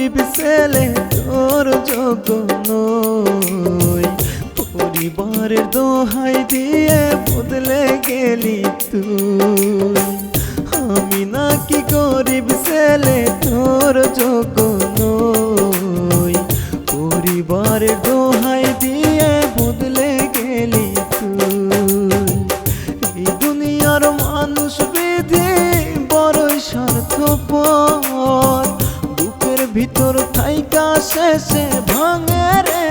গরিব তোর যোগ্য নই। দোহাই দিয়ে বদলে গেলি তুই। আমি নাকি গরিব ছেলে, তোর যোগ্য নই। পরিবারের শেষে ভাঙে রে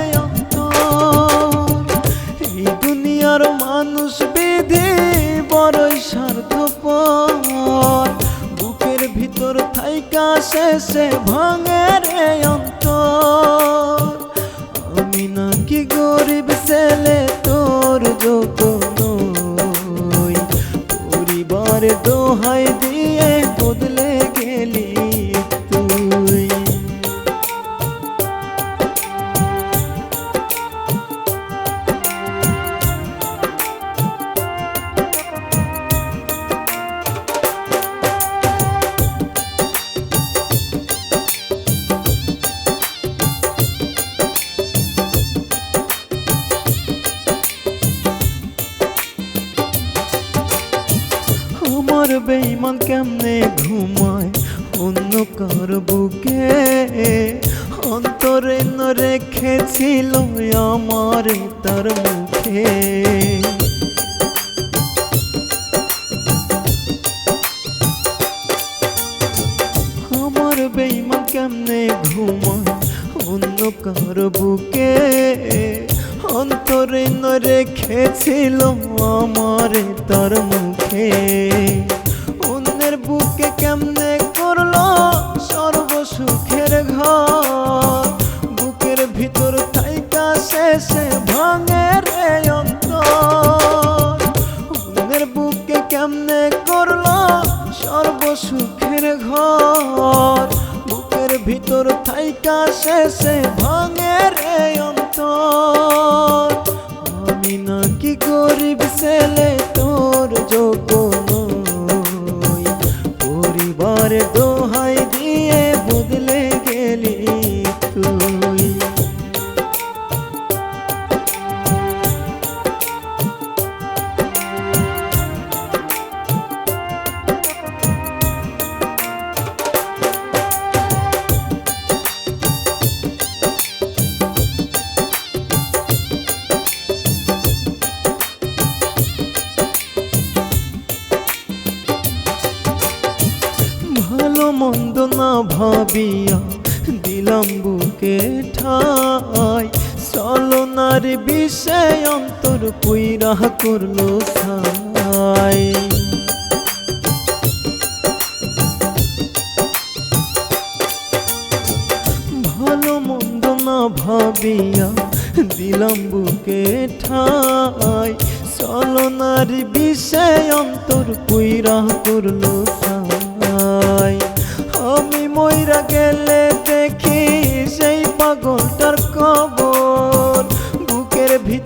এই দুনিয়ার মানুষ বিধি বড়ই স্বার্থপর। বুকের ভিতর থাইকা শেষে ভাঙে রে অন্তর। আমি নাকি গরিব ছেলে, তোর যোগ্য নই। পরিবারের দোহাই আমার বেইমান কেমনে ঘুমায়? অন্য কার বুকে অন্তরে রেখেছিল আমার তার মুখে। আমার বেইমান কেমনে ঘুমায়? অন্য কার বুকে অন্তরে রেখেছিল আমার তার মুখে সর্বসুখের ঘর বুকের ভিতর থাইকা শেষে ভাঙে রে অন্তর। আমি নাকি গরিব ছেলে ভালো মন্দ না ভাবিয়া দিলাম বুকে ঠাই। চলনার বিষয় অন্তর পুইরা করল ছাই। ভালো মন্দ না ভাবিয়া দিলাম বুকে ঠাই। চলনার বিষয়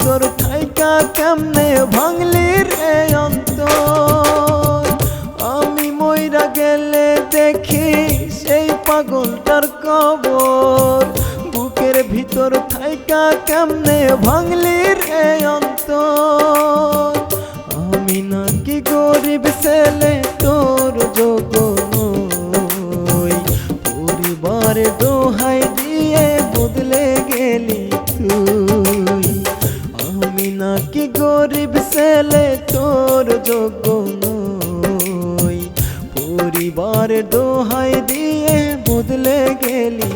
ভিতর থাইকা কেমনে ভাঙলি রে অন্তর? আমি মইরা গেলে দেখি সেই পাগলটার কবর। বুকের ভিতর থাইকা কেমনে ভাঙলি রে অন্তর? আমি নাকি গরিব ছেলে, তোর যোগ্য পরিবারে দোহাই দিয়ে বদলে গেলি তুই। আমি নাকি গরিব ছেলে তোর যোগ্য নই? পরিবারে দোহাই দিয়ে বদলে গেলি